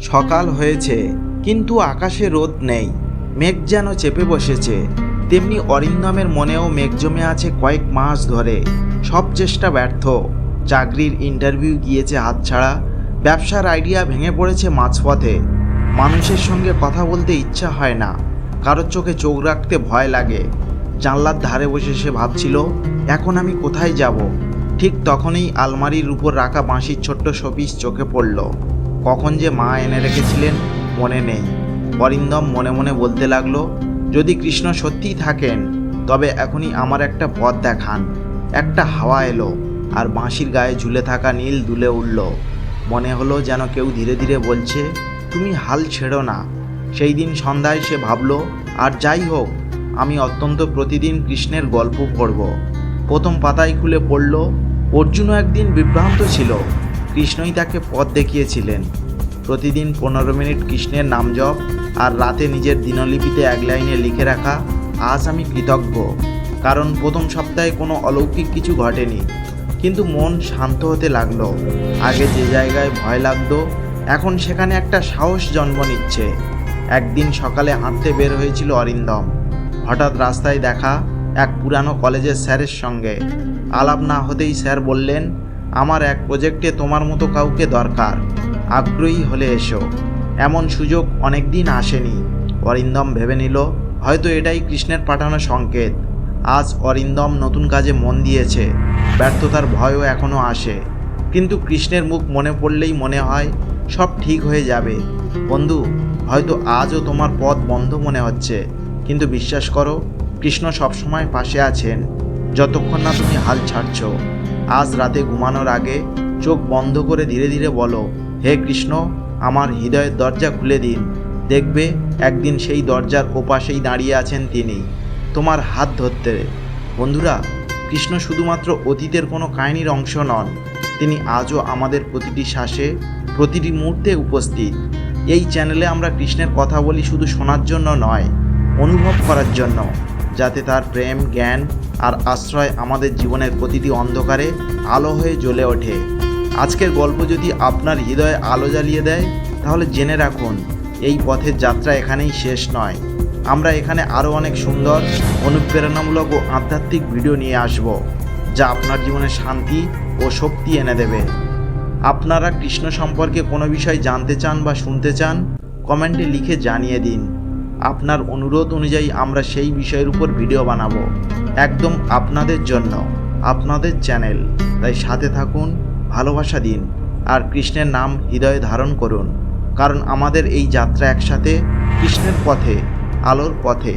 সকাল হয়েছে, কিন্তু আকাশে রোদ নেই, মেঘ যেন চেপে বসেছে। তেমনি অরিন্দমের মনেও মেঘ জমে আছে কয়েক মাস ধরে। সব চেষ্টা ব্যর্থ। চাকরির ইন্টারভিউ গিয়েছে হাতছাড়া ব্যবসার আইডিয়া ভেঙে পড়েছে মাঝপথে। মানুষের সঙ্গে কথা বলতে ইচ্ছা হয় না। কারোর চোখে চোখ রাখতে ভয় লাগে। জানলার ধারে বসে সে ভাবছিল, এখন আমি কোথায় যাব? ঠিক তখনই আলমারির উপর রাখা বাঁশির ছোট্ট শপিস চোখে পড়ল। কখন যে মা এনে রেখেছিলেন মনে নেই। অরিন্দম মনে মনে বলতে লাগল, যদি কৃষ্ণ সত্যিই থাকেন, তবে এখনই আমার একটা পথ দেখান। একটা হাওয়া এলো, আর বাঁশির গায়ে ঝুলে থাকা নীল দুলে উঠল। মনে হলো যেন কেউ ধীরে ধীরে বলছে, তুমি হাল ছেড়ো না। সেই দিন সন্ধ্যায় সে ভাবলো, আর যাই হোক, আমি অত্যন্ত প্রতিদিন কৃষ্ণের গল্প পড়ব। প্রথম পাতায় খুলে পড়ল, অর্জুনও একদিন বিভ্রান্ত ছিল। কৃষ্ণই তাকে পথ দেখিয়েছিলেন। প্রতিদিন পনেরো মিনিট কৃষ্ণের নাম জপ আর রাতে নিজের দিনলিপিতে এক লাইনে লিখে রাখা, আজ আমি কৃতজ্ঞ। কারণ প্রথম সপ্তাহে কোনো অলৌকিক কিছু ঘটেনি। কিন্তু মন শান্ত হতে লাগল। আগে যে জায়গায় ভয় লাগতো, এখন সেখানে একটা সাহস জন্ম নিচ্ছে। একদিন সকালে হাঁটতে বের হয়েছিল অরিন্দম। হঠাৎ রাস্তায় দেখা এক পুরানো কলেজের স্যারের সঙ্গে। আলাপ না হতেই স্যার বললেন আমার এক প্রজেক্টে তোমার মতো কাউকে দরকার। আগ্রহী হলে এসো। এমন সুযোগ অনেক দিন আসেনি। অরিন্দম ভেবে নিল, হয়তো এটাই কৃষ্ণের পাঠানো সংকেত। আজ অরিন্দম নতুন কাজে মন দিয়েছে। ব্যর্থতার ভয়ও এখনও আসে। কিন্তু কৃষ্ণের মুখ মনে পড়লেই মনে হয়, সব ঠিক হয়ে যাবে। বন্ধু, হয়তো আজও তোমার পথ বন্ধ মনে হচ্ছে। কিন্তু বিশ্বাস করো, কৃষ্ণ সবসময় পাশে আছেন। যতক্ষণ না তুমি হাল ছাড়ছ। আজ রাতে ঘুমানোর আগে চোখ বন্ধ করে ধীরে ধীরে বলো, হে কৃষ্ণ, আমার হৃদয়ের দরজা খুলে দিন। দেখবে একদিন সেই দরজার ওপাশেই দাঁড়িয়ে আছেন তিনি, তোমার হাত ধরতে। বন্ধুরা, কৃষ্ণ শুধুমাত্র অতীতের কোনো কাহিনীর অংশ নন, তিনি আজও আমাদের প্রতিটি শ্বাসে, প্রতিটি মুহূর্তে উপস্থিত। এই চ্যানেলে আমরা কৃষ্ণের কথা বলি শুধু শোনার জন্য নয়, অনুভব করার জন্য। যাতে তার প্রেম, জ্ঞান আর আশ্রয় আমাদের জীবনের প্রতিটি অন্ধকারে আলো হয়ে জ্বলে ওঠে। আজকের গল্প যদি আপনার হৃদয়ে আলো জ্বালিয়ে দেয়, তাহলে জেনে রাখুন, এই পথের যাত্রা এখানেই শেষ নয়। আমরা এখানে আরও অনেক সুন্দর, অনুপ্রেরণামূলক ও আধ্যাত্মিক ভিডিও নিয়ে আসব, যা আপনার জীবনে শান্তি ও শক্তি এনে দেবে। আপনারা কৃষ্ণ সম্পর্কে কোনো বিষয় জানতে চান বা শুনতে চান, কমেন্টে লিখে জানিয়ে দিন। আপনার অনুরোধ অনুযায়ী আমরা সেই বিষয়ের উপর ভিডিও বানাবো। একদম আপনাদের জন্য, আপনাদের চ্যানেল। তাই সাথে থাকুন, ভালোবাসা দিন, আর কৃষ্ণের নাম হৃদয়ে ধারণ করুন। কারণ আমাদের এই যাত্রা একসাথে কৃষ্ণের পথে, আলোর পথে